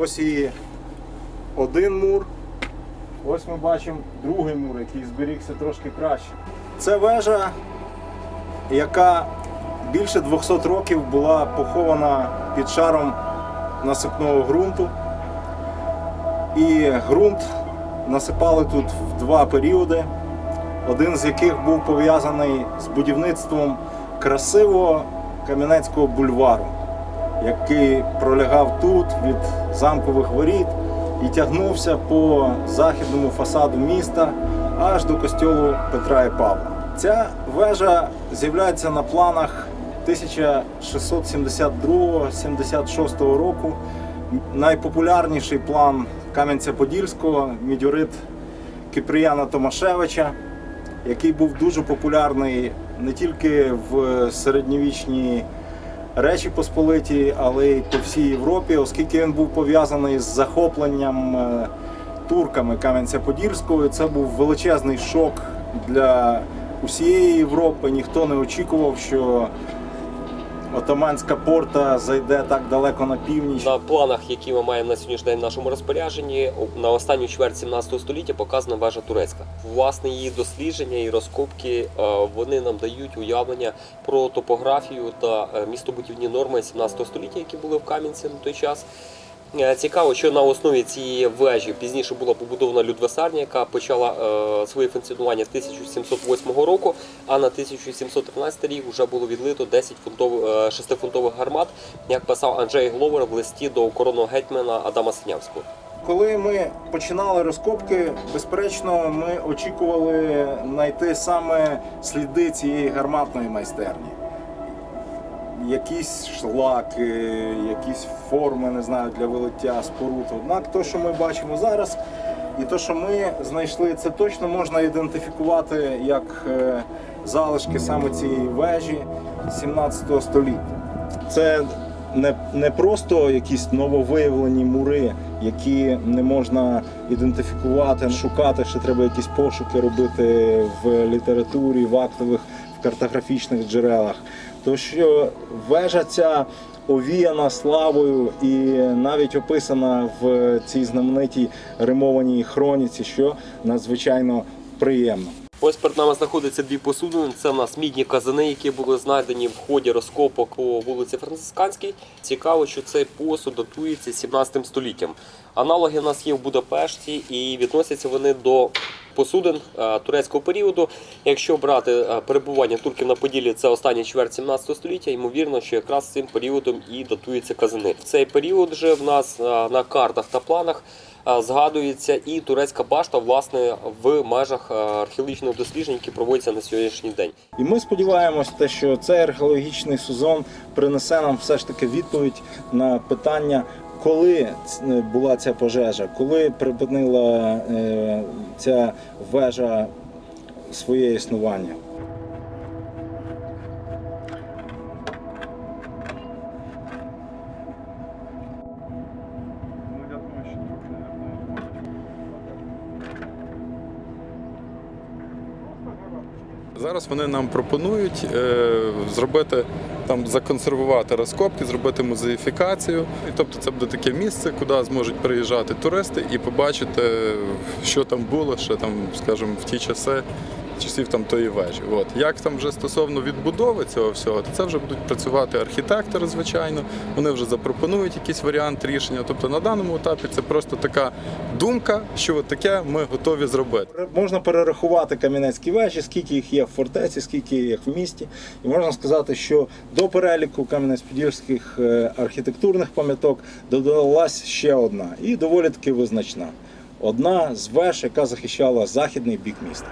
Ось і один мур. Ось ми бачимо другий мур, який зберігся трошки краще. Це вежа, яка більше 200 років була похована під шаром насипного ґрунту. І ґрунт насипали тут в два періоди, один з яких був пов'язаний з будівництвом красивого Кам'янецького бульвару, який пролягав тут від замкових воріт і тягнувся по західному фасаду міста аж до костьолу Петра і Павла. Ця вежа з'являється на планах 1672-76 року. Найпопулярніший план Кам'янця-Подільського мідьорит Киприяна Томашевича, який був дуже популярний не тільки в середньовічній Речі Посполиті, але й по всій Європі, оскільки він був пов'язаний з захопленням е, турками Кам'янця-Подільського. Це був величезний шок для усієї Європи. Ніхто не очікував, що отаманська порта зайде так далеко на північ. На планах, які ми маємо на сьогоднішній день в нашому розпорядженні, на останню чверть 17 століття показана вежа турецька. Власне, її дослідження і розкопки е, вони нам дають уявлення про топографію та е, містобудівні норми 17 століття, які були в Кам'янці на той час. Е, Цікаво, що на основі цієї вежі пізніше була побудована Людвесарня, яка почала е, своє функціонування з 1708 року, а на 1713 рік вже було відлито 10 фунтов, е, 6-фунтових гармат, як писав Анджей Гловер в листі до коронного гетьмана Адама Синявського. Коли ми починали розкопки, безперечно, ми очікували знайти саме сліди цієї гарматної майстерні. Якісь шлаки, якісь форми, не знаю, для вилиття споруд. Однак то, що ми бачимо зараз, і то, що ми знайшли, це точно можна ідентифікувати як е, залишки саме цієї вежі 17 століття. Це не, не просто якісь нововиявлені мури, які не можна ідентифікувати, шукати, ще треба якісь пошуки робити в літературі, в актових, в картографічних джерелах. То що вежа ця овіяна славою і навіть описана в цій знаменитій римованій хроніці, що надзвичайно приємно. Ось перед нами знаходяться дві посудини. Це в нас мідні казани, які були знайдені в ході розкопок по вулиці Францисканській. Цікаво, що цей посуд датується 17 століттям. Аналоги в нас є в Будапешті і відносяться вони до посудин е, турецького періоду. Якщо брати е, перебування турків на Поділлі, це остання чверть 17 століття, ймовірно, що якраз цим періодом і датуються казани. В цей період вже в нас е, на картах та планах згадується і турецька башта, власне, в межах археологічних досліджень, які проводяться на сьогоднішній день. І ми сподіваємось, те, що цей археологічний сезон принесе нам все ж таки відповідь на питання, коли була ця пожежа, коли припинила е, ця вежа своє існування. Зараз вони нам пропонують е, зробити там законсервувати розкопки, зробити музеїфікацію. І тобто це буде таке місце, куди зможуть приїжджати туристи і побачити, що там було ще там, скажімо, в ті часи. Часів там тої вежі. От як там вже стосовно відбудови цього всього, то це вже будуть працювати архітектори, звичайно. Вони вже запропонують якийсь варіант рішення. Тобто на даному етапі це просто така думка, що таке ми готові зробити. Можна перерахувати кам'янецькі вежі, скільки їх є в фортеці, скільки їх в місті. І можна сказати, що до переліку кам'янець-подільських е, архітектурних пам'яток додалась ще одна і доволі таки визначна. Одна з веж, яка захищала західний бік міста.